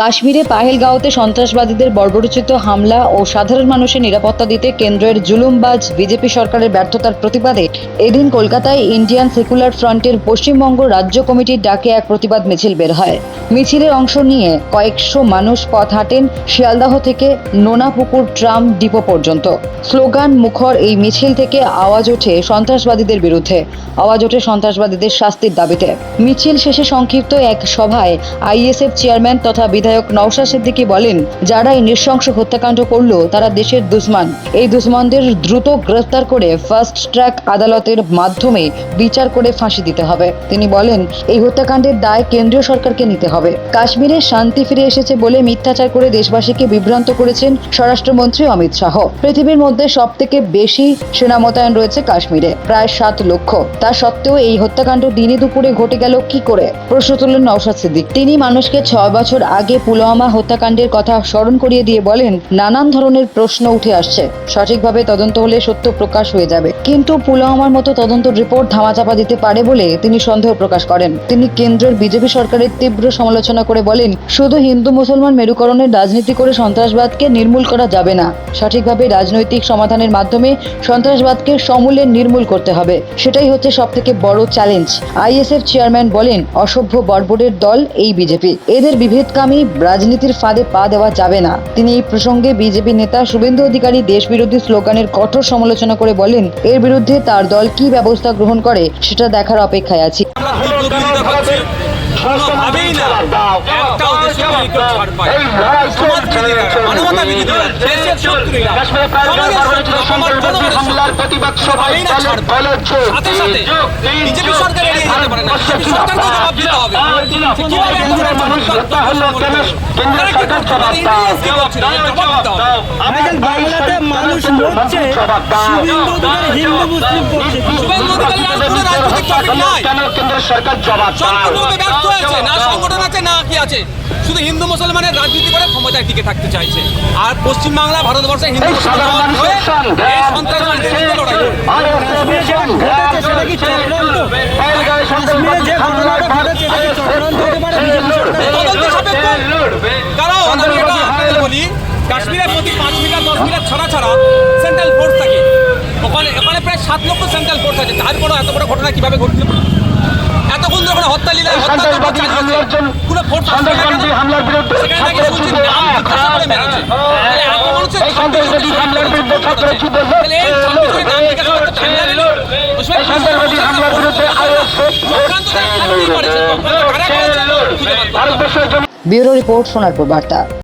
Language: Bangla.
কাশ্মীরে পাহেলগাঁওতে সন্ত্রাসবাদীদের বর্বরোচিত হামলা ও সাধারণ মানুষের নিরাপত্তা দিতে কেন্দ্রের জুলুমবাজ বিজেপি সরকারের ব্যর্থতার প্রতিবাদে এদিন কলকাতায় ইন্ডিয়ান সেকুলার ফ্রন্টের পশ্চিমবঙ্গ রাজ্য কমিটির ডাকে এক প্রতিবাদ মিছিল বের হয়। মিছিলের অংশ নিয়ে কয়েকশো মানুষ পথ হাঁটেন শিয়ালদাহ থেকে নোনাপুকুর ট্রাম ডিপো পর্যন্ত। স্লোগান মুখর এই মিছিল থেকে আওয়াজ ওঠে সন্ত্রাসবাদীদের বিরুদ্ধে। আওয়াজ ওঠে সন্ত্রাসবাদীদের শাস্তির দাবিতে। মিছিল শেষে সংক্ষিপ্ত এক সভায় আইএসএফ চেয়ারম্যান তথা বিধায়ক নওশাদ সিদ্দিকী বলেন যারা এই নৃশংস হত্যাকাণ্ড করল তারা দেশের দুশ্মন। এই দুশ্মনদের দ্রুত গ্রেফতার করে ফার্স্ট ট্র্যাক আদালতের মাধ্যমে বিচার করে ফাঁসি দিতে হবে। তিনি বলেন, এই হত্যাকাণ্ডের দায় কেন্দ্রীয় সরকারকে নিতে হবে। কাশ্মীরে শান্তি ফিরে এসেছে বলে মিথ্যাচার করে দেশবাসীকে বিভ্রান্ত করেছেন স্বরাষ্ট্রমন্ত্রী অমিত শাহ। পৃথিবীর মধ্যে সব থেকে বেশি সেনা মোতায়েন রয়েছে কাশ্মীরে, প্রায় সাত লক্ষ। তা সত্ত্বেও এই হত্যাকাণ্ড দিনে দুপুরে ঘটে গেল কি করে? প্রশ্ন তুললেন নওশাদ সিদ্দিক। তিনি মানুষকে ছয় বছর আগে পুলওয়ামা হত্যাকাণ্ডের কথা স্মরণ করিয়ে দিয়ে বলেন, নানান ধরনের প্রশ্ন উঠে আসছে। সঠিকভাবে তদন্ত হলে সত্য প্রকাশ হয়ে যাবে। কিন্তু পুলওয়ামার মতো তদন্ত রিপোর্ট ধামাচাপা দিতে পারে বলে তিনি সন্দেহ প্রকাশ করেন। তিনি কেন্দ্রের বিজেপি সরকারের তীব্র সমালোচনা করে বলেন, শুধু হিন্দু মুসলমান মেরুকরণের রাজনীতি করে সন্ত্রাসবাদকে নির্মূল করা যাবে না। সঠিকভাবে রাজনৈতিক সমাধানের মাধ্যমে সন্ত্রাসবাদকে সমূলে নির্মূল করতে হবে। সেটাই হচ্ছে সব থেকে বড় চ্যালেঞ্জ। আইএসএফ চেয়ারম্যান বলেন, অসভ্য বর্বরের দল এই বিজেপি। এদের বিভেদকামী রাজনীতির ফাঁদে পা দেওয়া যাবে না। তিনি এই প্রসঙ্গে বিজেপি নেতা শুভেন্দু অধিকারী দেশ বিরোধী স্লোগানের কঠোর সমালোচনা করে বলেন এর বিরুদ্ধে তার দল কি ব্যবস্থা গ্রহণ করে সেটা দেখার অপেক্ষায় আছি। কোনোভাবেই না। একটা ছাড় পায় মানবতা বিরোধীরা দেশের শত্রুরা। সমাজের শত্রু আমার জনগণের শত্রু কোনোভাবেই না ছাড়। পায় সাথে সাথে। বিজেপি সরকার এড়িয়ে যেতে পারে না। সরকারকে জবাব দিতে হবে। কীভাবে এত বড় হত্যা জবাব বাংলাতে মানুষ মরছে। শুভেন্দু অধিকারী হিন্দু মুসলিম করছে। শুভেন্দু অধিকারী আর কোনো রাজনৈতিক টপিক নাই কেন্দ্র সরকার জবাব সম্পূর্ণরূপে ব্যর্থ হয়েছে। না সংগঠন আছে না কি আছে? শুধু হিন্দু মুসলমানের রাজনীতি করে ক্ষমতায় টিকে থাকতে চাইছে। আর পশ্চিমবাংলা ভারতবর্ষে হিন্দু মুসলমান হয়ে কারণ আমি এটা বলি কাশ্মীরে প্রতি পাঁচ মিটার দশ মিটার ছাড়া ছাড়া সেন্ট্রাল ফোর্স থাকে। ওখানে ওখানে প্রায় সাত লক্ষ সেন্ট্রাল ফোর্স আছে। তারপরেও এত বড় ঘটনা কীভাবে ঘটলো? এতক্ষণ ধরে ওখানে হত্যা লীলা হত্যা হামলার ফোর্স বিরুদ্ধে ব্যুরো রিপোর্ট সোনারপুর বার্তা।